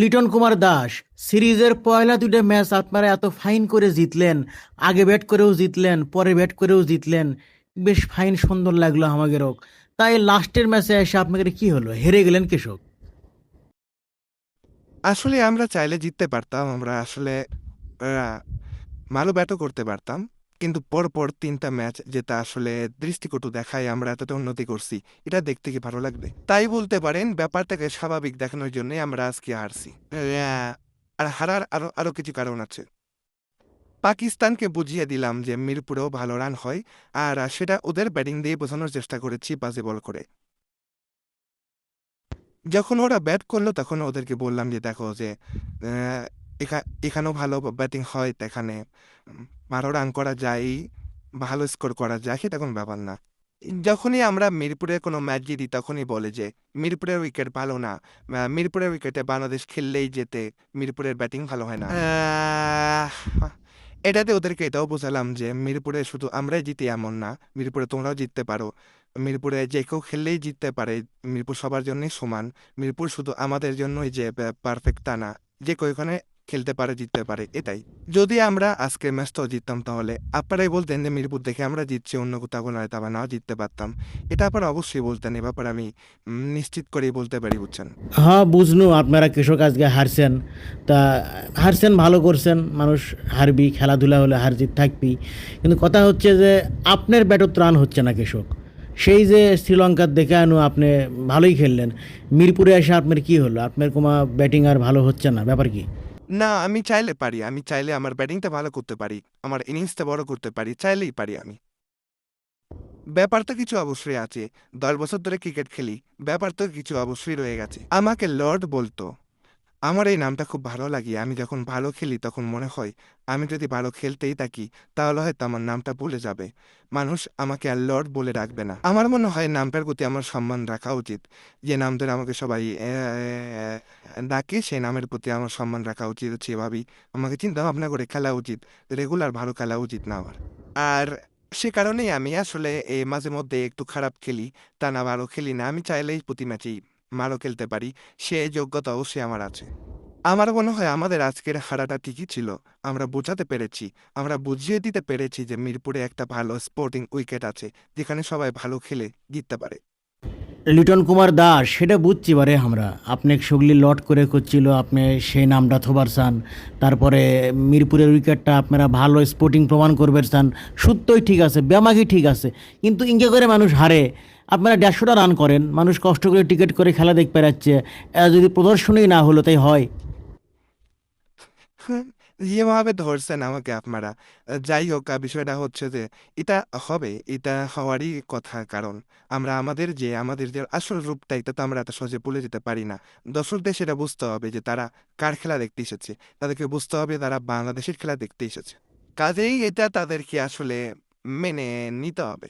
লিটন কুমার দাস। সিরিজের পয়লা দুটো ম্যাচ আপনারা এত ফাইন করে জিতলেন, আগে ব্যাট করেও জিতলেন, পরে ব্যাট করেও জিতলেন, বেশ ফাইন সুন্দর লাগল আমাদেরও তাই লাস্টের ম্যাচে এসে আপনাদের কি হলো? হেরে গেলেন কৃষক। আসলে আমরা চাইলে জিততে পারতাম, আমরা আসলে ভালো ব্যাটও করতে পারতাম। কিন্তু পরপর তিনটা ম্যাচ যেটা আসলে দৃষ্টিকটু দেখায় আমরা এতটা উন্নতি করছি, এটা দেখতে কি ভালো লাগবে? তাই বলতে পারেন ব্যাপারটাকে স্বাভাবিক দেখানোর জন্য আমরা আজকে হারছি। আর হারার আরও আরও কিছু কারণ আছে। পাকিস্তানকে বুঝিয়ে দিলাম যে মিরপুরেও ভালো রান হয়, আর সেটা ওদের ব্যাটিং দিয়ে বোঝানোর চেষ্টা করেছি বাজে বল করে। যখন ওরা ব্যাট করল তখন ওদেরকে বললাম যে, দেখো যে এখা- এখানেও ভালো ব্যাটিং হয় এখানে ভালো রান করা যায়, ভালো স্কোর করা যায়, সেটা কোনো ব্যাপার না। যখনই আমরা মিরপুরে কোনো ম্যাচ জিতি, তখনই বলে যে মিরপুরের উইকেট ভালো না। মিরপুরের উইকেটে বাংলাদেশ খেললেই যেতে, মিরপুরের ব্যাটিং ভালো হয় না। এটাতে ওদেরকে এটাও বোঝালাম যে, মিরপুরে শুধু আমরাই জিতি এমন না, মিরপুরে তোমরাও জিততে পারো। মিরপুরে যে কেউ খেললেই জিততে পারে, মিরপুর সবার জন্যই সমান। মিরপুর শুধু আমাদের জন্যই যে পারফেক্ট তা না। যে কেউ এখানে খেলতে পারে, জিততে পারে, এটাই। যদি আমরা আজকের ম্যাচটাও জিততাম তাহলে, আপনারাই বলতেন যে, মিরপুর দেখে আমরা জিতছি, অন্য কোথাও কোনো হয়তো আবার নাও জিততে পারতাম। এটা আপনারা অবশ্যই বলতেন, এ ব্যাপারে আমি নিশ্চিত করেই বলতে পারি, বুঝছেন? হ্যাঁ বুঝনু, আপনারা কৃষক আজকে হারছেন। তা, হারছেন, ভালো করছেন। মানুষ হারবি, খেলাধুলা হলে হার জিত, থাকবি। কিন্তু কথা হচ্ছে যে, আপনার ব্যাটত রান হচ্ছে না কৃষক। সেই যে শ্রীলঙ্কার দেখে আনু, আপনি ভালোই খেললেন। মিরপুরে এসে আপনার কি হলো? আপনার কোনো ব্যাটিং আর ভালো হচ্ছে না, ব্যাপার কি? না, আমি চাইলে পারি, আমি চাইলে আমার ব্যাটিংটা ভালো করতে পারি, আমার ইনিংসটা বড় করতে পারি, চাইলেই পারি আমি। ব্যাপার তো কিছু অবশ্যই আছে, দশ বছর ধরে ক্রিকেট খেলি, ব্যাপার তো কিছু অবশ্যই রয়ে গেছে। আমাকে লর্ড বলতো, আমার এই নামটা খুব ভালো লাগে, আমি যখন ভালো খেলি তখন মনে হয়, আমি যদি ভালো খেলতেই থাকি, তাহলে হয়তো আমার নামটা ভুলে যাবে। মানুষ আমাকে আর লর্ড বলে রাখবে না। আমার মনে হয়, নামটার প্রতি আমার সম্মান রাখা উচিত, যে নাম ধরে আমাকে সবাই ডাকে সেই নামের প্রতি আমার সম্মান রাখা উচিত হচ্ছে এভাবেই। আমাকে চিন্তা ভাবনা করে খেলা উচিত রেগুলার ভালো খেলা উচিত না আমার। আর সে কারণেই আমি আসলে এ মাঝে মধ্যে একটু খারাপ খেলি, তা না ভালো খেলি না। আমি চাইলেই প্রতি ম্যাচেই ভালো খেলতে পারি, সে যোগ্যতা অবশ্যই আমার আছে। আমার মনে হয় আমাদের আজকের হারাটা ঠিকই ছিল। আমরা বোঝাতে পেরেছি, আমরা বুঝিয়ে দিতে পেরেছি যে মিরপুরে একটা ভালো স্পোর্টিং উইকেট আছে, যেখানে সবাই ভালো খেলে, জিততে পারে। লিটন কুমার দাস, সেটা বুঝছি বারে আমরা। আপনি সুগলি লট করে করছিল, আপনি সেই নামটা থোবার চান। তারপরে মিরপুরের উইকেটটা আপনারা ভালো স্পোর্টিং প্রমাণ করবে চান। সত্যই ঠিক আছে ব্যামাকি ঠিক আছে। কিন্তু ইঙ্গে করে মানুষ হারে। আপনারা দেড়শোটা রান করেন, মানুষ কষ্ট করে টিকিট করে খেলা দেখতে পাচ্ছে যদি প্রদর্শনই না হলো, তাই হয় যেভাবে ধরছেন আমাকে আপনারা যাই হোক বিষয়টা হচ্ছে যে, এটা হবে, এটা হওয়ারই কথা কারণ আমরা আমাদের যে আমাদের যে আসল রূপটা, এটা তো আমরা এত সহজে ভুলে যেতে পারি না। দর্শকদের সেটা বুঝতে হবে যে, তারা কার খেলা দেখতে এসেছে? তাদেরকে বুঝতে হবে তারা বাংলাদেশের খেলা দেখতে এসেছে। কাজেই এটা তাদেরকে আসলে মেনে নিতে হবে।